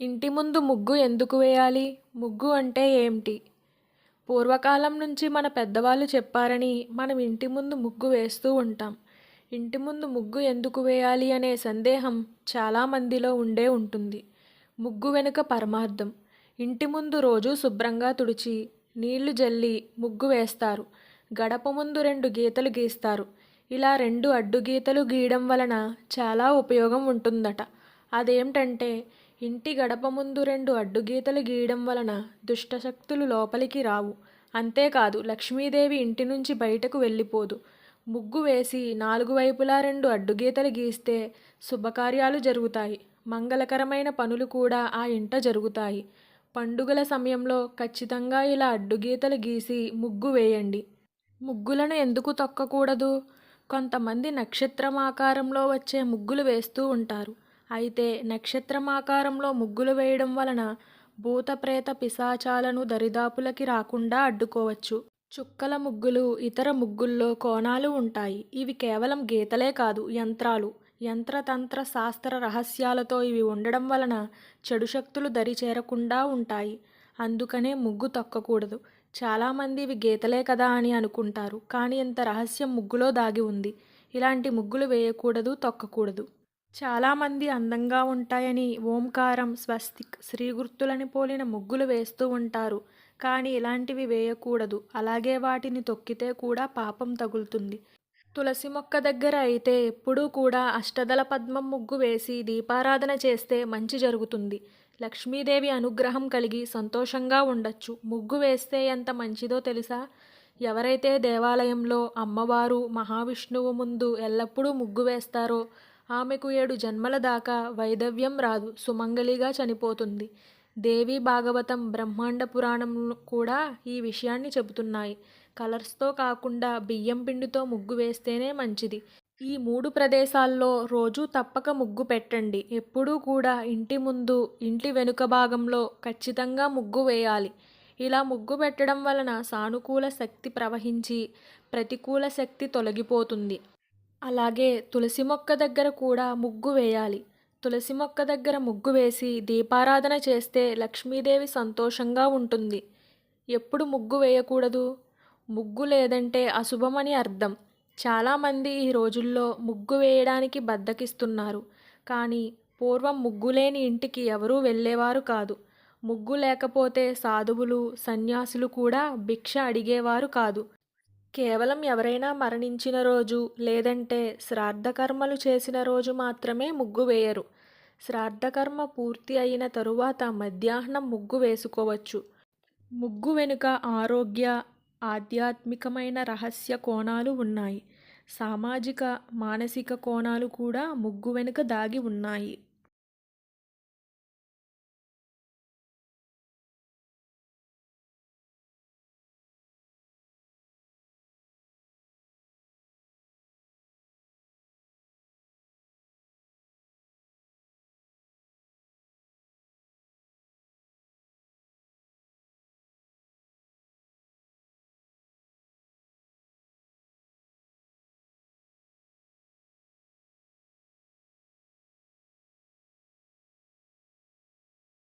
ఇంటి ముందు ముగ్గు ఎందుకు వేయాలి? ముగ్గు అంటే ఏమిటి? పూర్వకాలం నుంచి మన పెద్దవాళ్ళు చెప్పారని మనం ఇంటి ముందు ముగ్గు వేస్తూ ఉంటాం. ఇంటి ముందు ముగ్గు ఎందుకు వేయాలి అనే సందేహం చాలామందిలో ఉండే ఉంటుంది. ముగ్గు వెనుక పరమార్థం. ఇంటి ముందు రోజు శుభ్రంగా తుడిచి నీళ్ళు జల్లి ముగ్గు వేస్తారు. గడప ముందు రెండు గీతలు గీస్తారు. ఇలా రెండు అడ్డు గీతలు గీయడం వలన చాలా ఉపయోగం ఉంటుందట. అదేమిటంటే ఇంటి గడప ముందు రెండు అడ్డుగీతలు గీయడం వలన దుష్టశక్తులు లోపలికి రావు. అంతేకాదు లక్ష్మీదేవి ఇంటి నుంచి బయటకు వెళ్ళిపోదు. ముగ్గు వేసి నాలుగు వైపులా రెండు అడ్డుగీతలు గీస్తే శుభకార్యాలు జరుగుతాయి. మంగళకరమైన పనులు కూడా ఆ ఇంట జరుగుతాయి. పండుగల సమయంలో ఖచ్చితంగా ఇలా అడ్డుగీతలు గీసి ముగ్గు వేయండి. ముగ్గులను ఎందుకు తొక్కకూడదు? కొంతమంది నక్షత్రం ఆకారంలో వచ్చే ముగ్గులు వేస్తూ ఉంటారు. అయితే నక్షత్రం ఆకారంలో ముగ్గులు వేయడం వలన భూత ప్రేత పిశాచాలను దరిదాపులకి రాకుండా అడ్డుకోవచ్చు. చుక్కల ముగ్గులు ఇతర ముగ్గుల్లో కోణాలు ఉంటాయి. ఇవి కేవలం గీతలే కాదు యంత్రాలు. యంత్రతంత్ర శాస్త్ర రహస్యాలతో ఇవి ఉండడం వలన చెడు శక్తులు దరి చేరకుండా ఉంటాయి. అందుకనే ముగ్గు తొక్కకూడదు. చాలామంది ఇవి గీతలే కదా అని అనుకుంటారు. కానీ ఇంత రహస్యం ముగ్గులో దాగి ఉంది. ఇలాంటి ముగ్గులు వేయకూడదు తొక్కకూడదు. చాలామంది అందంగా ఉంటాయని ఓంకారం స్వస్తిక్ శ్రీ గుర్తులని పోలిన ముగ్గులు వేస్తూ ఉంటారు. కానీ ఇలాంటివి వేయకూడదు. అలాగే వాటిని తొక్కితే కూడా పాపం తగులుతుంది. తులసి మొక్క దగ్గర అయితే ఎప్పుడూ కూడా అష్టదళ పద్మం ముగ్గు వేసి దీపారాధన చేస్తే మంచి జరుగుతుంది. లక్ష్మీదేవి అనుగ్రహం కలిగి సంతోషంగా ఉండొచ్చు. ముగ్గు వేస్తే ఎంత మంచిదో తెలుసా? ఎవరైతే దేవాలయంలో అమ్మవారు మహావిష్ణువు ముందు ఎల్లప్పుడూ ముగ్గు వేస్తారో ఆమెకు ఏడు జన్మల దాకా వైదవ్యం రాదు. సుమంగళిగా చనిపోతుంది. దేవి భాగవతం బ్రహ్మాండ పురాణం కూడా ఈ విషయాన్ని చెబుతున్నాయి. కలర్స్తో కాకుండా బియ్యం పిండితో ముగ్గు వేస్తేనే మంచిది. ఈ మూడు ప్రదేశాల్లో రోజు తప్పక ముగ్గు పెట్టండి. ఎప్పుడూ కూడా ఇంటి ముందు ఇంటి వెనుక భాగంలో ఖచ్చితంగా ముగ్గు వేయాలి. ఇలా ముగ్గు పెట్టడం వలన సానుకూల శక్తి ప్రవహించి ప్రతికూల శక్తి తొలగిపోతుంది. అలాగే తులసి మొక్క దగ్గర కూడా ముగ్గు వేయాలి. తులసి మొక్క దగ్గర ముగ్గు వేసి దీపారాధన చేస్తే లక్ష్మీదేవి సంతోషంగా ఉంటుంది. ఎప్పుడు ముగ్గు వేయకూడదు? ముగ్గు లేదంటే అశుభమని అర్థం. చాలామంది ఈ రోజుల్లో ముగ్గు వేయడానికి బద్దకిస్తున్నారు. కానీ పూర్వం ముగ్గు లేని ఇంటికి ఎవరూ వెళ్ళేవారు కాదు. ముగ్గు లేకపోతే సాధువులు సన్యాసులు కూడా భిక్ష అడిగేవారు కాదు. కేవలం ఎవరైనా మరణించిన రోజు లేదంటే శ్రాద్ధకర్మలు చేసిన రోజు మాత్రమే ముగ్గు వేయరు. శ్రాద్ధకర్మ పూర్తి అయిన తరువాత మధ్యాహ్నం ముగ్గు వేసుకోవచ్చు. ముగ్గు వెనుక ఆరోగ్య ఆధ్యాత్మికమైన రహస్య కోణాలు ఉన్నాయి. సామాజిక మానసిక కోణాలు కూడా ముగ్గు వెనుక దాగి ఉన్నాయి.